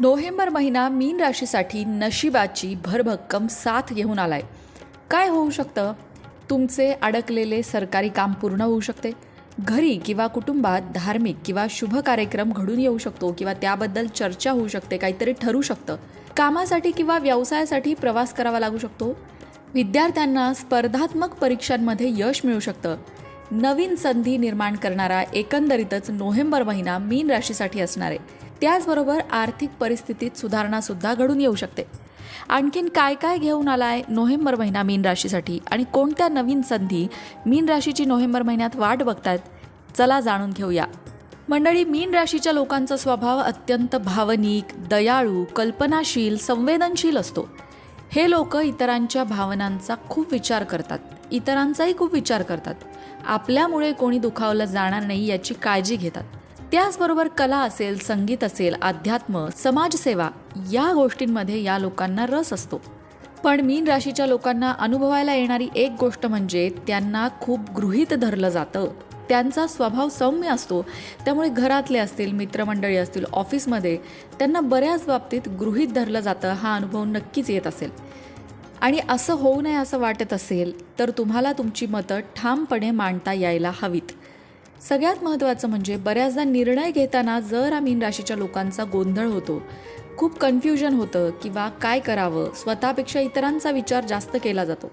November महिना मीन राशीसाठी नशिबाची भरभक्कम साथ घेऊन आलाय. काय होऊ शकतं? तुमचे अडकलेले सरकारी काम पूर्ण होऊ शकते. घरी किंवा कुटुंबात धार्मिक किंवा शुभ कार्यक्रम घडून येऊ शकतो किंवा त्याबद्दल चर्चा होऊ शकते काहीतरी ठरू शकतं. कामासाठी किंवा व्यवसायासाठी प्रवास करावा लागू शकतो. विद्यार्थ्यांना स्पर्धात्मक परीक्षांमध्ये यश मिळू शकतं. नवीन संधी निर्माण करणारा एकंदरीतच नोव्हेंबर महिना मीन राशीसाठी असणार आहे. त्याचबरोबर आर्थिक परिस्थितीत सुधारणासुद्धा घडून येऊ शकते. आणखीन काय काय घेऊन आलाय नोव्हेंबर महिना मीन राशीसाठी? आणि कोणत्या नवीन संधी मीन राशीची नोव्हेंबर महिन्यात वाट बघतायत? चला जाणून घेऊया. मंडळी मीन राशीच्या लोकांचा स्वभाव अत्यंत भावनिक दयाळू कल्पनाशील संवेदनशील असतो. हे लोक इतरांच्या भावनांचा खूप विचार करतात. इतरांचाही खूप विचार करतात. आपल्यामुळे कोणी दुखावलं जाणार नाही याची काळजी घेतात. त्याचबरोबर कला असेल संगीत असेल अध्यात्म समाजसेवा या गोष्टींमध्ये या लोकांना रस असतो. पण मीन राशीच्या लोकांना अनुभवायला येणारी एक गोष्ट म्हणजे त्यांना खूप गृहीत धरलं जातं. त्यांचा स्वभाव सौम्य असतो. त्यामुळे घरातले असतील मित्रमंडळी असतील ऑफिसमध्ये त्यांना बऱ्याच बाबतीत गृहीत धरलं जातं. हा अनुभव नक्कीच येत असेल. आणि असं होऊ नये असं वाटत असेल तर तुम्हाला तुमची मतं ठामपणे मांडता यायला हवीत. सगळ्यात महत्त्वाचं म्हणजे बऱ्याचदा निर्णय घेताना जर आम्ही मीन राशीच्या लोकांचा गोंधळ होतो खूप कन्फ्युजन होतं किंवा काय करावं स्वतःपेक्षा इतरांचा विचार जास्त केला जातो.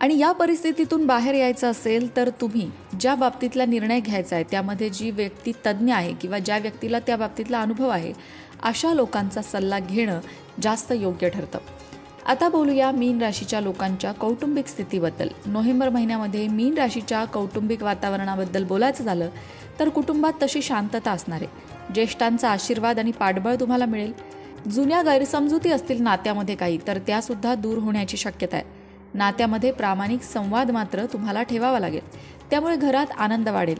आणि या परिस्थितीतून बाहेर यायचं असेल तर तुम्ही ज्या बाबतीतला निर्णय घ्यायचा आहे त्यामध्ये जी व्यक्ती तज्ज्ञ आहे किंवा ज्या व्यक्तीला त्या बाबतीतला अनुभव आहे अशा लोकांचा सल्ला घेणं जास्त योग्य ठरतं. आता बोलूया मीन राशीच्या लोकांच्या कौटुंबिक स्थितीबद्दल. नोव्हेंबर महिन्यामध्ये मीन राशीच्या कौटुंबिक वातावरणाबद्दल बोलायचं झालं तर कुटुंबात तशी शांतता असणार आहे ज्येष्ठांचा आशीर्वाद आणि पाठबळ तुम्हाला मिळेल. जुन्या गैरसमजुती असतील नात्यामध्ये काही तर त्यासुद्धा दूर होण्याची शक्यता आहे. नात्यामध्ये प्रामाणिक संवाद मात्र तुम्हाला ठेवावा लागेल. त्यामुळे घरात आनंद वाढेल.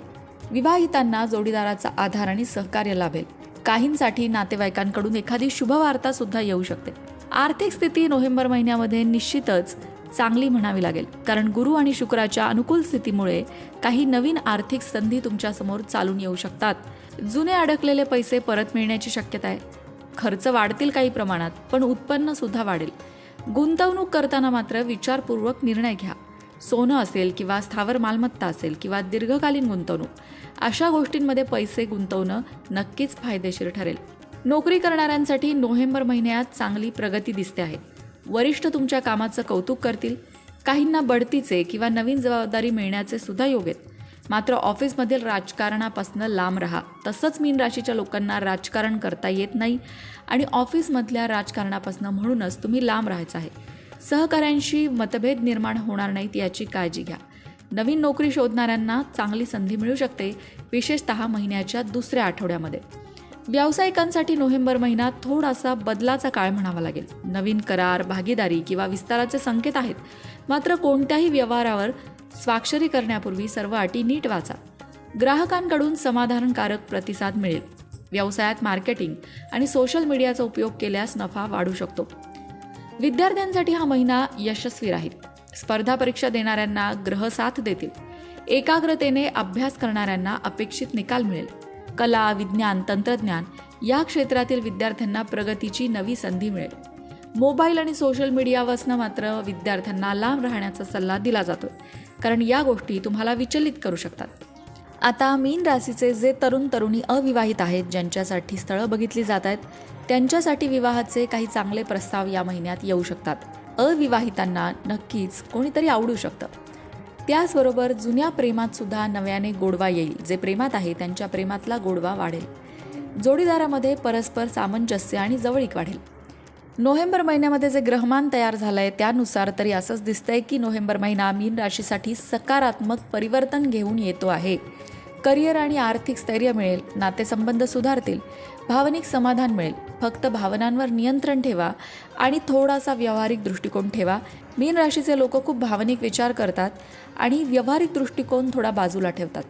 विवाहितांना जोडीदाराचा आधार आणि सहकार्य लाभेल. काहींसाठी नातेवाईकांकडून एखादी शुभवार्ता सुद्धा येऊ शकते. आर्थिक स्थिती नोव्हेंबर महिन्यामध्ये निश्चितच चांगली म्हणावी लागेल. कारण गुरु आणि शुक्राच्या अनुकूल स्थितीमुळे काही नवीन आर्थिक संधी तुमच्यासमोर चालून येऊ शकतात. जुने अडकलेले पैसे परत मिळण्याची शक्यता आहे. खर्च वाढतील काही प्रमाणात पण उत्पन्न सुद्धा वाढेल. गुंतवणूक करताना मात्र विचारपूर्वक निर्णय घ्या. सोनं असेल किंवा स्थावर मालमत्ता असेल किंवा दीर्घकालीन गुंतवणूक अशा गोष्टींमध्ये पैसे गुंतवणं नक्कीच फायदेशीर ठरेल. नोकरी करणाऱ्यांसाठी नोव्हेंबर महिन्यात चांगली प्रगती दिसते आहे. वरिष्ठ तुमच्या कामाचं कौतुक करतील. काहींना बढतीचे किंवा नवीन जबाबदारी मिळण्याचे सुद्धा योग आहेत. मात्र ऑफिसमधील राजकारणापासून लांब राहा. तसंच मीन राशीच्या लोकांना राजकारण करता येत नाही आणि ऑफिसमधल्या राजकारणापासून म्हणूनच तुम्ही लांब राहायचं आहे. सहकाऱ्यांशी मतभेद निर्माण होणार नाहीत याची काळजी घ्या. नवीन नोकरी शोधणाऱ्यांना चांगली संधी मिळू शकते विशेषत महिन्याच्या दुसऱ्या आठवड्यामध्ये. व्यावसायिकांसाठी नोव्हेंबर महिना थोडासा बदलाचा काळ म्हणावा लागेल. नवीन करार भागीदारी किंवा विस्ताराचे संकेत आहेत. मात्र कोणत्याही व्यवहारावर स्वाक्षरी करण्यापूर्वी सर्व अटी नीट वाचा. ग्राहकांकडून समाधानकारक प्रतिसाद मिळेल. व्यवसायात मार्केटिंग आणि सोशल मीडियाचा उपयोग केल्यास नफा वाढू शकतो. विद्यार्थ्यांसाठी हा महिना यशस्वी राहील. स्पर्धा परीक्षा देणाऱ्यांना ग्रह साथ देतील. एकाग्रतेने अभ्यास करणाऱ्यांना अपेक्षित निकाल मिळेल. कला विज्ञान तंत्रज्ञान या क्षेत्रातील विद्यार्थ्यांना प्रगतीची नवी संधी मिळेल. मोबाईल आणि सोशल मीडियापासून मात्र विद्यार्थ्यांना लांब राहण्याचा सल्ला दिला जातो कारण या गोष्टी तुम्हाला विचलित करू शकतात. आता मीन राशीचे जे तरुण तरुणी अविवाहित आहेत ज्यांच्यासाठी स्थळं बघितली जात आहेत त्यांच्यासाठी विवाहाचे काही चांगले प्रस्ताव या महिन्यात येऊ शकतात. अविवाहितांना नक्कीच कोणीतरी आवडू शकतं. त्याचबरोबर जुन्या प्रेमात सुद्धा नव्याने गोडवा येईल. जे प्रेमात आहे त्यांच्या प्रेमातला गोडवा वाढेल. जोडीदारामध्ये परस्पर सामंजस्य आणि जवळीक वाढेल. नोव्हेंबर महिन्यामध्ये जे ग्रहमान तयार झालं आहे त्यानुसार तरी असंच दिसतंय की नोव्हेंबर महिना मीन राशीसाठी सकारात्मक परिवर्तन घेऊन येतो आहे. करिअर आणि आर्थिक स्थैर्य मिळेल नातेसंबंध सुधारतील भावनिक समाधान मिळेल. फक्त भावनांवर नियंत्रण ठेवा आणि थोडासा व्यावहारिक दृष्टिकोन ठेवा. मीन राशीचे लोक खूप भावनिक विचार करतात आणि व्यावहारिक दृष्टिकोन थोडा बाजूला ठेवतात.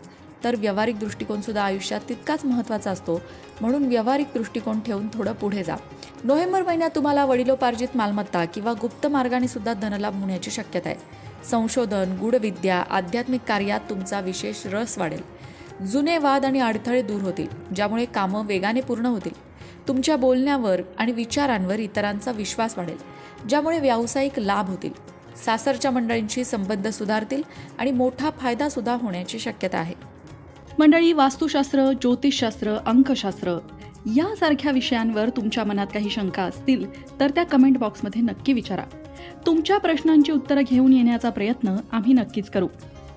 तर व्यावहारिक दृष्टिकोनसुद्धा आयुष्यात तितकाच महत्त्वाचा असतो. म्हणून व्यावहारिक दृष्टिकोन ठेवून थोडं पुढे जा. नोव्हेंबर महिन्यात तुम्हाला वडिलोपार्जित मालमत्ता किंवा गुप्त मार्गाने सुद्धा धनलाभ होण्याची शक्यता आहे. संशोधन गूढविद्या आध्यात्मिक कार्यात तुमचा विशेष रस वाढेल. जुने वाद आणि अडथळे दूर होतील ज्यामुळे कामं वेगाने पूर्ण होतील. तुमच्या बोलण्यावर आणि विचारांवर इतरांचा विश्वास वाढेल ज्यामुळे व्यावसायिक लाभ होतील. सासरच्या मंडळींशी संबंध सुधारतील आणि मोठा फायदासुद्धा होण्याची शक्यता आहे. मंडळी वास्तुशास्त्र ज्योतिषशास्त्र अंकशास्त्र यासारख्या विषयांवर तुमच्या मनात काही शंका असतील तर त्या कमेंट बॉक्समध्ये नक्की विचारा. तुमच्या प्रश्नांची उत्तरं घेऊन येण्याचा प्रयत्न आम्ही नक्कीच करू.